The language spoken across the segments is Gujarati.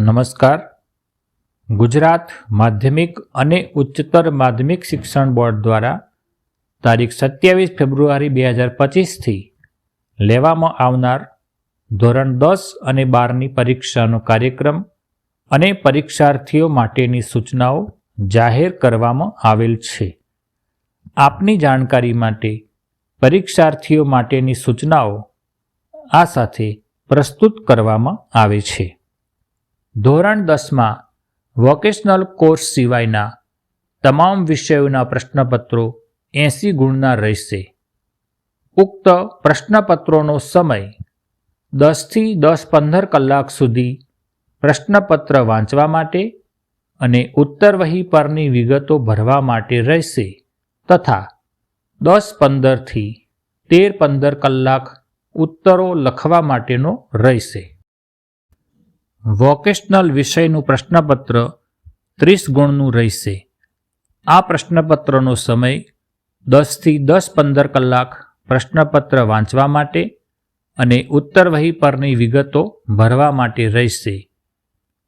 નમસ્કાર. ગુજરાત માધ્યમિક અને ઉચ્ચતર માધ્યમિક શિક્ષણ બોર્ડ દ્વારા તારીખ સત્યાવીસ ફેબ્રુઆરી બે હજાર પચીસથી લેવામાં આવનાર ધોરણ દસ અને બારની પરીક્ષાનો કાર્યક્રમ અને પરીક્ષાર્થીઓ માટેની સૂચનાઓ જાહેર કરવામાં આવેલ છે. આપની જાણકારી માટે પરીક્ષાર્થીઓ માટેની સૂચનાઓ આ સાથે પ્રસ્તુત કરવામાં આવે છે. ધોરણ દસમાં વોકેશનલ કોર્સ સિવાયના તમામ વિષયોના પ્રશ્નપત્રો એંસી ગુણના રહેશે. ઉક્ત પ્રશ્નપત્રોનો સમય દસથી દસ પંદર કલાક સુધી પ્રશ્નપત્ર વાંચવા માટે અને ઉત્તરવહી પરની વિગતો ભરવા માટે રહેશે તથા દસ પંદરથી તેર પંદર કલાક ઉત્તરો લખવા માટેનો રહેશે. વોકેશનલ વિષયનું પ્રશ્નપત્ર ત્રીસ ગુણનું રહેશે. આ પ્રશ્નપત્રનો સમય દસથી દસ પંદર કલાક પ્રશ્નપત્ર વાંચવા માટે અને ઉત્તરવહી પરની વિગતો ભરવા માટે રહેશે.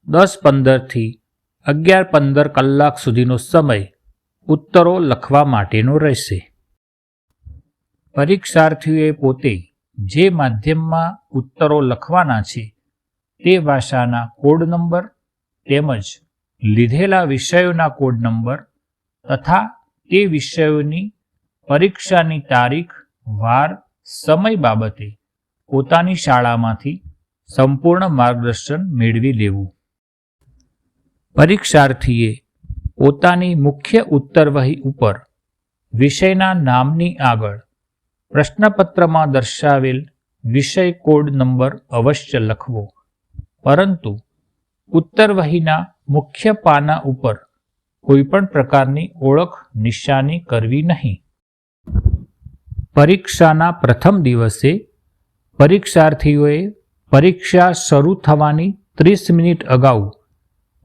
દસ પંદરથી અગિયાર પંદર કલાક સુધીનો સમય ઉત્તરો લખવા માટેનો રહેશે. પરીક્ષાર્થીઓએ પોતે જે માધ્યમમાં ઉત્તરો લખવાના છે તે ભાષાના કોડ નંબર તેમજ લીધેલા વિષયોના કોડ નંબર તથા તે વિષયોની પરીક્ષાની તારીખ, વાર, સમય બાબતે પોતાની શાળામાંથી સંપૂર્ણ માર્ગદર્શન મેળવી લેવું. પરીક્ષાર્થીએ પોતાની મુખ્ય ઉત્તરવહી ઉપર વિષયના નામની આગળ પ્રશ્નપત્રમાં દર્શાવેલ વિષય કોડ નંબર અવશ્ય લખવો. પરંતુ ઉત્તરવહીના મુખ્ય પાના ઉપર કોઈપણ પ્રકારની ઓળખ નિશાની કરવી નહીં. પરીક્ષાના પ્રથમ દિવસે પરીક્ષાર્થીઓએ પરીક્ષા શરૂ થવાની ત્રીસ મિનિટ અગાઉ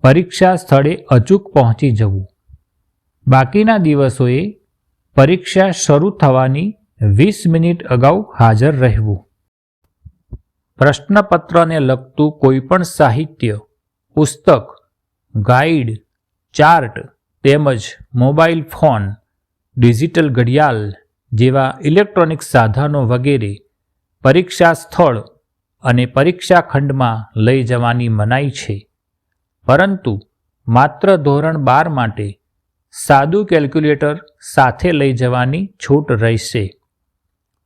પરીક્ષા સ્થળે અચૂક પહોંચી જવું. બાકીના દિવસોએ પરીક્ષા શરૂ થવાની વીસ મિનિટ અગાઉ હાજર રહેવું. પ્રશ્નપત્રને લગતું કોઈપણ સાહિત્ય, પુસ્તક, ગાઈડ, ચાર્ટ તેમજ મોબાઈલ ફોન, ડિજિટલ ઘડિયાળ જેવા ઇલેક્ટ્રોનિક સાધનો વગેરે પરીક્ષા સ્થળ અને પરીક્ષા ખંડમાં લઈ જવાની મનાઈ છે. પરંતુ માત્ર ધોરણ બાર માટે સાદું કેલ્ક્યુલેટર સાથે લઈ જવાની છૂટ રહેશે.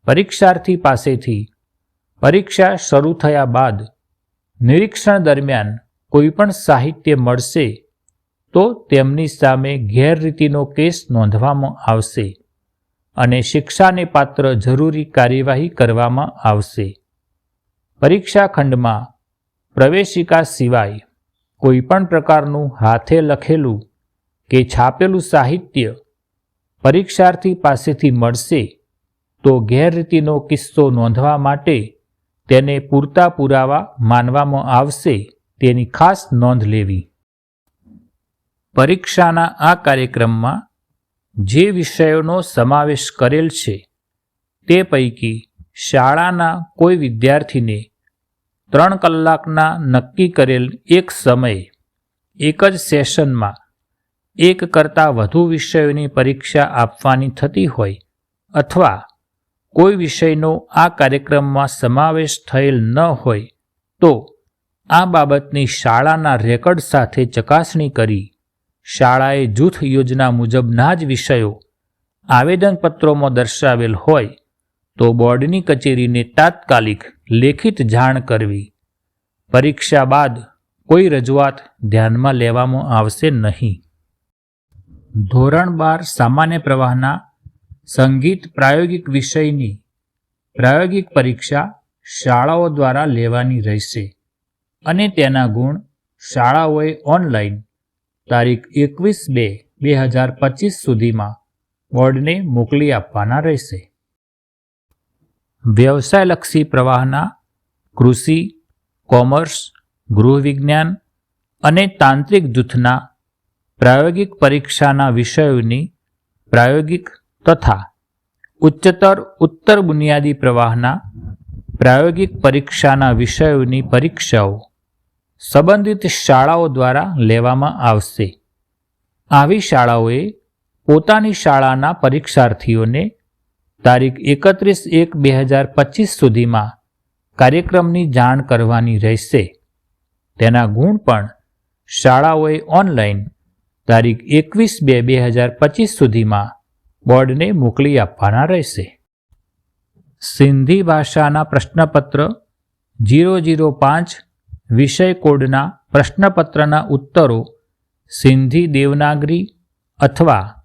પરીક્ષાર્થી પાસેથી પરીક્ષા શરૂ થયા બાદ નિરીક્ષણ દરમિયાન કોઈપણ સાહિત્ય મળશે તો તેમની સામે ગેરરીતિનો કેસ નોંધવામાં આવશે અને શિક્ષાને પાત્ર જરૂરી કાર્યવાહી કરવામાં આવશે. પરીક્ષા ખંડમાં પ્રવેશિકા સિવાય કોઈપણ પ્રકારનું હાથે લખેલું કે છાપેલું સાહિત્ય પરીક્ષાર્થી પાસેથી મળશે તો ગેરરીતિનો કિસ્સો નોંધવા માટે તેને પૂરતા પુરાવા માનવામાં આવશે તેની ખાસ નોંધ લેવી. પરીક્ષાના આ કાર્યક્રમમાં જે વિષયોનો સમાવેશ કરેલ છે તે પૈકી શાળાના કોઈ વિદ્યાર્થીને ત્રણ કલાકના નક્કી કરેલ એક સમયે એક જ સેશનમાં એક કરતાં વધુ વિષયોની પરીક્ષા આપવાની થતી હોય અથવા કોઈ વિષયનો આ કાર્યક્રમમાં સમાવેશ થયેલ ન હોય, તો આ બાબતની શાળાના રેકર્ડ સાથે ચકાસણી કરી શાળાએ જૂથ યોજના મુજબના જ વિષયો આવેદનપત્રોમાં દર્શાવેલ હોય, તો બોર્ડની કચેરીને તાત્કાલિક લેખિત જાણ કરવી. પરીક્ષા બાદ કોઈ રજૂઆત ધ્યાનમાં લેવામાં આવશે નહીં. ધોરણ બાર સામાન્ય પ્રવાહના સંગીત પ્રાયોગિક વિષયની પ્રાયોગિક પરીક્ષા શાળાઓ દ્વારા લેવાની રહેશે અને તેના ગુણ શાળાઓએ ઓનલાઈન તારીખ એકવીસ બે બે હજાર પચીસ સુધીમાં બોર્ડને મોકલી આપવાના રહેશે. વ્યવસાયલક્ષી પ્રવાહના કૃષિ, કોમર્સ, ગૃહવિજ્ઞાન અને તાંત્રિક જૂથના પ્રાયોગિક પરીક્ષાના વિષયોની પ્રાયોગિક તથા ઉચ્ચતર ઉત્તર બુનિયાદી પ્રવાહના પ્રાયોગિક પરીક્ષાના વિષયોની પરીક્ષાઓ સંબંધિત શાળાઓ દ્વારા લેવામાં આવશે. આવી શાળાઓએ પોતાની શાળાના પરીક્ષાર્થીઓને તારીખ એકત્રીસ એક બે હજાર પચીસ સુધીમાં કાર્યક્રમની જાણ કરવાની રહેશે. તેના ગુણ પણ શાળાઓએ ઓનલાઈન તારીખ એકવીસ બે બે હજાર પચીસ સુધીમાં બોર્ડને મોકલી આપવાના રહેશે. સિંધી ભાષાના પ્રશ્નપત્ર જીરો જીરો પાંચ વિષય કોડના પ્રશ્નપત્રના ઉત્તરો સિંધી દેવનાગરી અથવા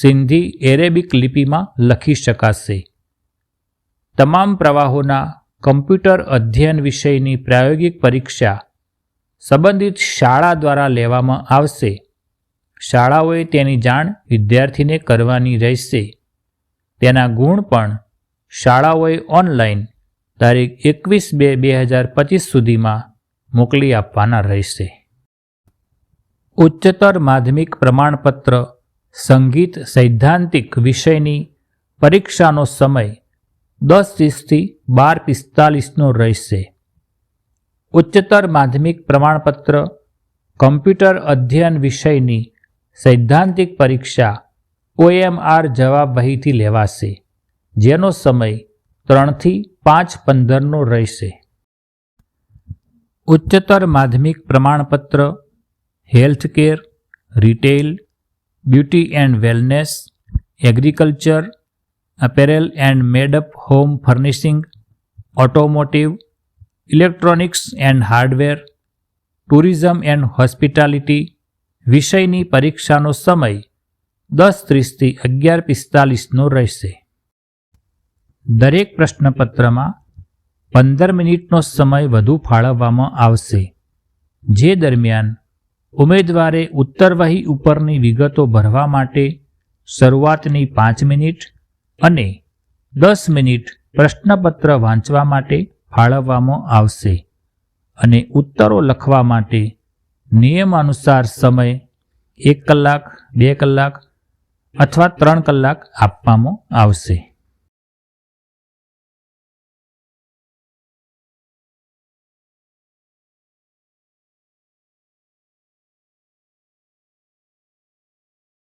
સિંધી એરેબિક લિપિમાં લખી શકાશે. તમામ પ્રવાહોના કમ્પ્યુટર અધ્યયન વિષયની પ્રાયોગિક પરીક્ષા સંબંધિત શાળા દ્વારા લેવામાં આવશે. શાળાઓએ તેની જાણ વિદ્યાર્થીને કરવાની રહેશે. તેના ગુણ પણ શાળાઓએ ઓનલાઈન તારીખ એકવીસ બે બે હજાર પચીસ સુધીમાં મોકલી આપવાના રહેશે. ઉચ્ચતર માધ્યમિક પ્રમાણપત્ર સંગીત સૈદ્ધાંતિક વિષયની પરીક્ષાનો સમય દસ ત્રીસથી બાર પિસ્તાલીસનો રહેશે. ઉચ્ચતર માધ્યમિક પ્રમાણપત્ર કમ્પ્યુટર અધ્યયન વિષયની સૈદ્ધાંતિક પરીક્ષા ઓએમઆર જવાબ વહીથી લેવાશે, જેનો સમય ત્રણથી પાંચ પંદરનો રહેશે. ઉચ્ચતર માધ્યમિક પ્રમાણપત્ર, healthcare, retail, beauty and wellness, agriculture apparel and made up home furnishing, automotive, electronics and hardware, tourism and hospitality વિષયની પરીક્ષાનો સમય દસ ત્રીસથી અગિયાર પિસ્તાલીસનો રહેશે. દરેક પ્રશ્નપત્રમાં પંદર મિનિટનો સમય વધુ ફાળવવામાં આવશે, જે દરમિયાન ઉમેદવારે ઉત્તરવહી ઉપરની વિગતો ભરવા માટે શરૂઆતની પાંચ મિનિટ અને દસ મિનિટ પ્રશ્નપત્ર વાંચવા માટે ફાળવવામાં આવશે અને ઉત્તરો લખવા માટે નિયમાનુસાર સમય એક કલાક બે કલાક અથવા ત્રણ કલાક આપવામાં આવશે.